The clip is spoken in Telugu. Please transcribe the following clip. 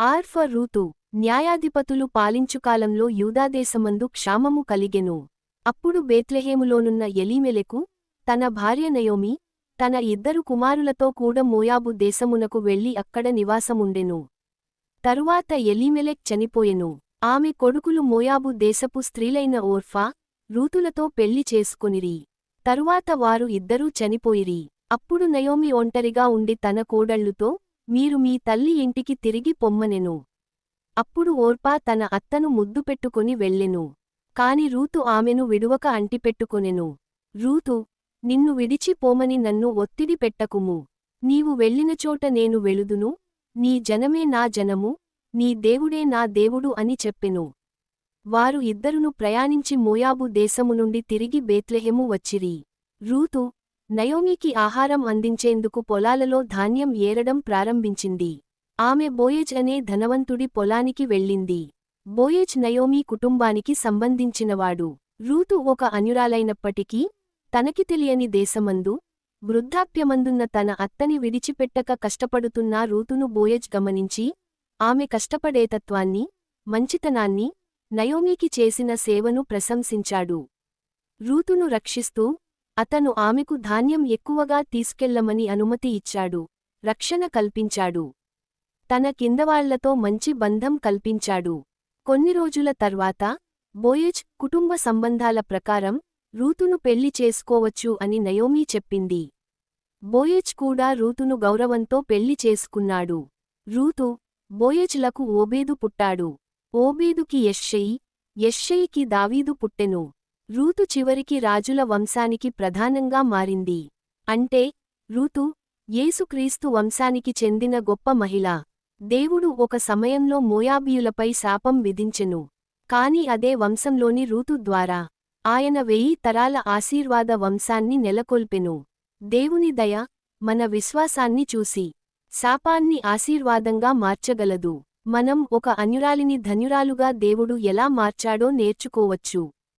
ఆర్ఫ రూతు న్యాయాధిపతులు పాలించుకాలంలో యూదాదేశమందు క్షామము కలిగెను. అప్పుడు బేత్లెహేములోనున్న ఎలీమెలెకు తన భార్య నయోమి తన ఇద్దరు కుమారులతో కూడా మోయాబు దేశమునకు వెళ్ళి అక్కడ నివాసముండెను. తరువాత ఎలీమెలెక్ చనిపోయెను. ఆమె కొడుకులు మోయాబు దేశపు స్త్రీలైన ఓర్ఫా రూతులతో పెళ్ళి చేసుకొనిరి. తరువాత వారు ఇద్దరూ చనిపోయిరి. అప్పుడు నయోమి ఒంటరిగా ఉండి తన కోడళ్ళుతో మీరు మీ తల్లి ఇంటికి తిరిగి పొమ్మనెను. అప్పుడు ఓర్పా తన అత్తను ముద్దు పెట్టుకుని వెళ్ళెను. కాని రూతు ఆమెను విడువక అంటిపెట్టుకొనెను. రూతు నిన్ను విడిచిపోమని నన్ను ఒత్తిడి పెట్టకుము. నీవు వెళ్ళినచోట నేను వెళుదును. నీ జనమే నా జనము. నీ దేవుడే నా దేవుడు అని చెప్పెను. వారు ఇద్దరును ప్రయాణించి మోయాబు దేశము నుండి తిరిగి బేత్లెహెము వచ్చిరి. రూతు నయోమికి ఆహారం అందించేందుకు పొలాలలో ధాన్యం ఏరడం ప్రారంభించింది. ఆమె బోయెజ్ అనే ధనవంతుడి పొలానికి వెళ్ళింది. బోయెజ్ నయోమి కుటుంబానికి సంబంధించినవాడు. రూతు ఒక అన్యురాలైనప్పటికీ తనకి తెలియని దేశమందు వృద్ధాప్యమందున్న తన అత్తని విడిచిపెట్టక కష్టపడుతున్న రూతును బోయెజ్ గమనించి ఆమె కష్టపడేతత్వాన్ని మంచితనాన్ని నయోమికి చేసిన సేవను ప్రశంసించాడు. రూతును రక్షిస్తూ అతను ఆమెకు ధాన్యం ఎక్కువగా తీసుకెళ్ళమని అనుమతి ఇచ్చాడు రక్షణ కల్పించాడు. తన కిందవాళ్ళతో మంచి బంధం కల్పించాడు. కొన్ని రోజుల తర్వాత బోయజ్ కుటుంబ సంబంధాల ప్రకారం రూతును పెళ్ళి చేసుకోవచ్చు అని నయోమీ చెప్పింది. బోయజ్ కూడా రూతును గౌరవంతో పెళ్ళి చేసుకున్నాడు. రూతు బోయజ్లకు ఓబేదు పుట్టాడు. ఓబేదుకి యెష్షయి యెష్షయికి దావీదు పుట్టెను. రూతు చివరికి రాజుల వంశానికి ప్రధానంగా మారింది. అంటే రూతు యేసుక్రీస్తు వంశానికి చెందిన గొప్ప మహిళ. దేవుడు ఒక సమయంలో మోయాబీయులపై శాపం విధించెను. కాని అదే వంశంలోని రూతు ద్వారా ఆయన వెయ్యి తరాల ఆశీర్వాద వంశాన్ని నెలకొల్పెను. దేవుని దయ మన విశ్వాసాన్ని చూసి శాపాన్ని ఆశీర్వాదంగా మార్చగలదు. మనం ఒక అన్యురాలిని ధన్యురాలుగా దేవుడు ఎలా మార్చాడో నేర్చుకోవచ్చు.